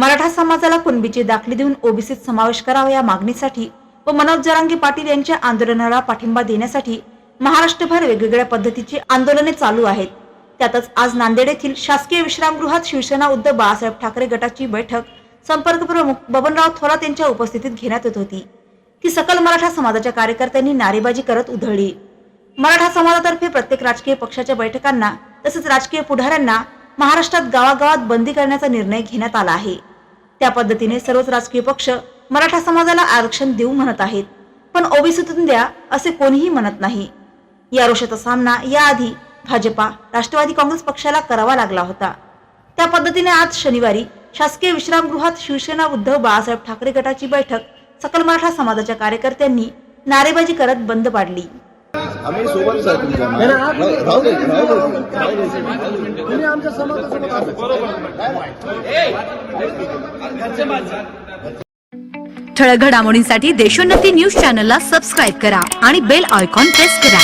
मराठा समाजाला कुणबीची दाखली देऊन ओबीसीत समावेश करावा या मागणीसाठी व मनोज जरांगे पाटील यांच्या आंदोलनाला पाठिंबा देण्यासाठी महाराष्ट्रभर वेगवेगळ्या पद्धतीची आंदोलने चालू आहेत. त्यातच आज नांदेड येथील शासकीय विश्रामगृहात शिवसेना उद्धव बाळासाहेब ठाकरे गटाची बैठक संपर्क प्रमुख बबनराव थोरात यांच्या उपस्थितीत घेण्यात येत होती. ती सकल मराठा समाजाच्या कार्यकर्त्यांनी नारेबाजी करत उधळली. मराठा समाजातर्फे प्रत्येक राजकीय पक्षाच्या बैठकांना तसेच राजकीय पुढाऱ्यांना महाराष्ट्रात गावागावात बंदी करण्याचा निर्णय घेण्यात आला आहे. त्या पद्धतीने सर्वच राजकीय पक्ष मराठा समाजाला आरक्षण देऊ म्हणत आहेत. पण ओबीसीतून द्या असे कोणीही म्हणत नाही. या रोषाचा सामना याआधी भाजपा राष्ट्रवादी काँग्रेस पक्षाला करावा लागला होता. त्या पद्धतीने आज शनिवारी शासकीय विश्रामगृहात शिवसेना उद्धव बाळासाहेब ठाकरे गटाची बैठक सकल मराठा समाजाच्या कार्यकर्त्यांनी नारेबाजी करत बंद पाडली. आम्ही सोबतच आहे तुमच्या राहू दे राहू दे राहू दे. तुम्ही आमच्या समाजासोबत ठळक घडामोडींसाठी देशोन्नती न्यूज चॅनलला सबस्क्राईब करा आणि बेल आयकॉन प्रेस करा.